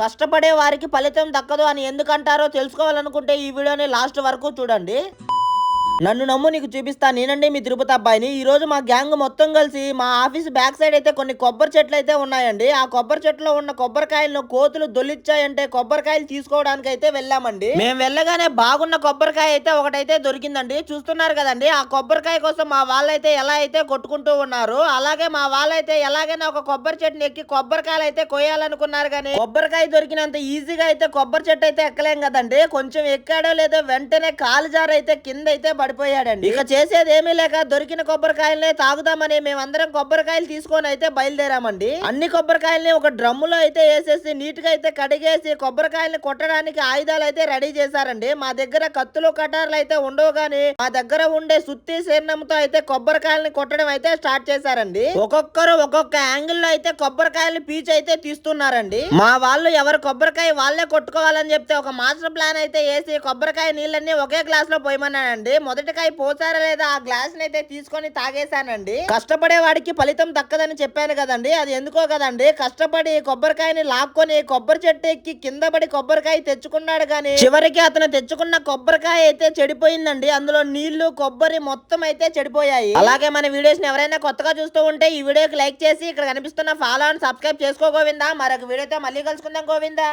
కష్టపడే వారికి ఫలితం దక్కదు అని ఎందుకంటారో తెలుసుకోవాలనుకుంటే ఈ వీడియోని లాస్ట్ వరకు చూడండి. నన్ను నమ్ము నీకు చూపిస్తా. నేనండి మీ తిరుపతి అబ్బాయిని. ఈ రోజు మా గ్యాంగ్ మొత్తం కలిసి మా ఆఫీస్ బ్యాక్ సైడ్ అయితే కొన్ని కొబ్బరి చెట్లు అయితే ఉన్నాయండి. ఆ కొబ్బరి చెట్లో ఉన్న కొబ్బరికాయలను కోతులు దొల్లిచ్చాయంటే కొబ్బరికాయలు తీసుకోవడానికి అయితే వెళ్ళామండి. మేము వెళ్ళగానే బాగున్న కొబ్బరికాయ అయితే ఒకటైతే దొరికిందండి. చూస్తున్నారు కదండి ఆ కొబ్బరికాయ కోసం మా వాళ్ళైతే ఎలా అయితే కొట్టుకుంటూ ఉన్నారు అలాగే మా వాళ్ళైతే ఎలాగైనా ఒక కొబ్బరి చెట్టుని ఎక్కి కొబ్బరికాయలు అయితే కొయ్యాలనుకున్నారు కానీ కొబ్బరికాయ దొరికినంత ఈజీగా అయితే కొబ్బరి చెట్టు అయితే ఎక్కలేం కదండి. కొంచెం ఎక్కాడో లేదో వెంటనే కాలు జారైతే అయితే కింద అయితే పడిపోయాడండి. ఇక చేసేది ఏమీ లేక దొరికిన కొబ్బరికాయలనే తాగుదామని మేమందరం కొబ్బరికాయలు తీసుకొని అయితే బయలుదేరామండి. అన్ని కొబ్బరికాయల్ని ఒక డ్రమ్ములో అయితే వేసేసి నీట్గా అయితే కడిగేసి కొబ్బరికాయల్ని కొట్టడానికి ఆయుధాలు అయితే రెడీ చేశారండి. మా దగ్గర కత్తులు కటార్లు అయితే ఉండవు గానీ మా దగ్గర ఉండే సుత్తి శీర్ణంతో అయితే కొబ్బరికాయల్ని కొట్టడం అయితే స్టార్ట్ చేశారండి. ఒక్కొక్కరు ఒక్కొక్క యాంగిల్లో అయితే కొబ్బరికాయలు పీచ్ అయితే తీస్తున్నారండి. మా వాళ్ళు ఎవరు కొబ్బరికాయ వాళ్ళే కొట్టుకోవాలని చెప్తే ఒక మాస్టర్ ప్లాన్ అయితే వేసి కొబ్బరికాయ నీళ్ళన్నీ ఒకే గ్లాస్లో పోయమన్నానండి మొదటికాయ పోసారా లేదా ఆ గ్లాస్ని అయితే తీసుకొని తాగేశానండి. కష్టపడే వాడికి ఫలితం దక్కదని చెప్పాను కదండి. అది ఎందుకో కదండి? కష్టపడి కొబ్బరికాయని లాక్కొని కొబ్బరి చెట్టు ఎక్కి కింద పడి కొబ్బరికాయ తెచ్చుకున్నాడు కానీ చివరికి అతను తెచ్చుకున్న కొబ్బరికాయ అయితే చెడిపోయిందండి. అందులో నీళ్ళు కొబ్బరి మొత్తం అయితే చెడిపోయాయి. అలాగే మన వీడియోస్ ఎవరైనా కొత్తగా చూస్తూ ఉంటే ఈ వీడియోకి లైక్ చేసి ఇక్కడ కనిపిస్తున్న ఫాలో అండ్ సబ్స్క్రైబ్ చేసుకో గోవిందా. మరొక వీడియోతో మళ్ళీ కలుసుకుందాం గోవిందా.